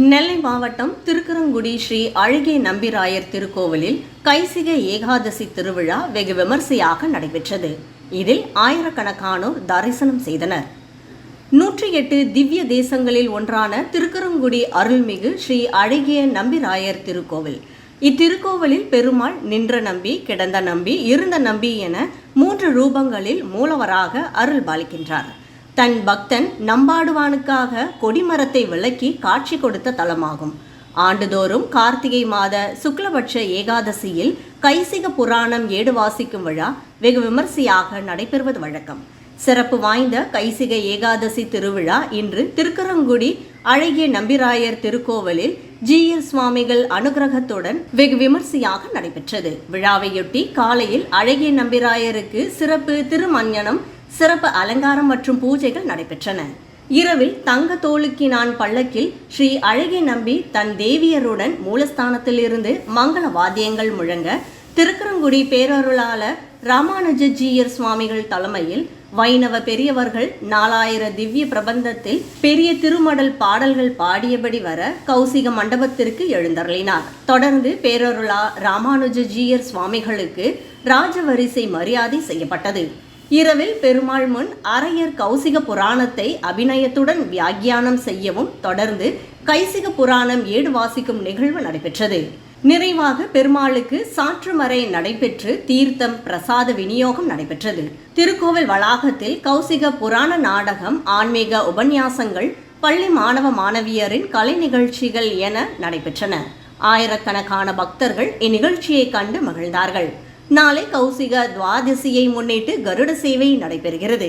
நெல்லை மாவட்டம் திருக்குறங்குடி ஸ்ரீ அழகிய நம்பிராயர் திருக்கோவிலில் கைசிக ஏகாதசி திருவிழா வெகு விமர்சையாக நடைபெற்றது. இதில் ஆயிரக்கணக்கானோர் தரிசனம் செய்தனர். நூற்றி எட்டு திவ்ய தேசங்களில் ஒன்றான திருக்குறங்குடி அருள்மிகு ஸ்ரீ அழகிய நம்பிராயர் திருக்கோவில். இத்திருக்கோவிலில் பெருமாள் நின்ற நம்பி கிடந்த நம்பி இருந்த நம்பி என மூன்று ரூபங்களில் மூலவராக அருள் பாலிக்கின்றார் தன் பக்தன் நம்பாடுவானுக்காக கொடிமரத்தை விளக்கி காட்சி கொடுத்த தலமாகும். ஆண்டுதோறும் கார்த்திகை மாத சுக்லபட்ச ஏகாதசியில் கைசிக புராணம் ஏடு வாசிக்கும் விழா வெகு விமர்சையாக நடைபெறுவது வழக்கம். சிறப்பு வாய்ந்த கைசிக ஏகாதசி திருவிழா இன்று திருக்கரங்குடி அழகிய நம்பிராயர் திருக்கோவிலில் ஜி எல் சுவாமிகள் அனுகிரகத்துடன் வெகு விமர்சையாக நடைபெற்றது. விழாவையொட்டி காலையில் அழகிய நம்பிராயருக்கு சிறப்பு திருமஞ்சனம் சிறப்பு அலங்காரம் மற்றும் பூஜைகள் நடைபெற்றன. இரவில் தங்க தோளுக்கினான் பல்லக்கில் ஸ்ரீ அழகிய நம்பி தன் தேவியருடன் மூலஸ்தானத்திலிருந்து மங்கள வாத்தியங்கள் முழங்க திருக்கரங்குடி பேரருளாளர் ராமானுஜஜீயர் சுவாமிகள் தலைமையில் வைணவ பெரியவர்கள் நாலாயிர திவ்ய பிரபந்தத்தில் பெரிய திருமடல் பாடல்கள் பாடியபடி வர கௌசிக மண்டபத்திற்கு எழுந்தருளினார். தொடர்ந்து பேரருளா ராமானுஜஜீயர் சுவாமிகளுக்கு ராஜவரிசை மரியாதை செய்யப்பட்டது. இரவில் பெருமாள் முன் அரையர் கௌசிக புராணத்தை அபிநயத்துடன் வியாக்கியானம் செய்யவும் தொடர்ந்து கைசிக புராணம் ஏடு வாசிக்கும் நிகழ்வு நடைபெற்றது. நிறைவாக பெருமாளுக்கு சாற்றுமறை நடைபெற்று தீர்த்தம் பிரசாத விநியோகம் நடைபெற்றது. திருக்கோவில் வளாகத்தில் கௌசிக புராண நாடகம் ஆன்மீக உபன்யாசங்கள் பள்ளி மாணவ மாணவியரின் கலை நிகழ்ச்சிகள் என நடைபெற்றன. ஆயிரக்கணக்கான பக்தர்கள் இந்நிகழ்ச்சியை கண்டு மகிழ்ந்தார்கள். நாளை கௌசிக துவாதசியை முன்னிட்டு கருட சேவை நடைபெறுகிறது.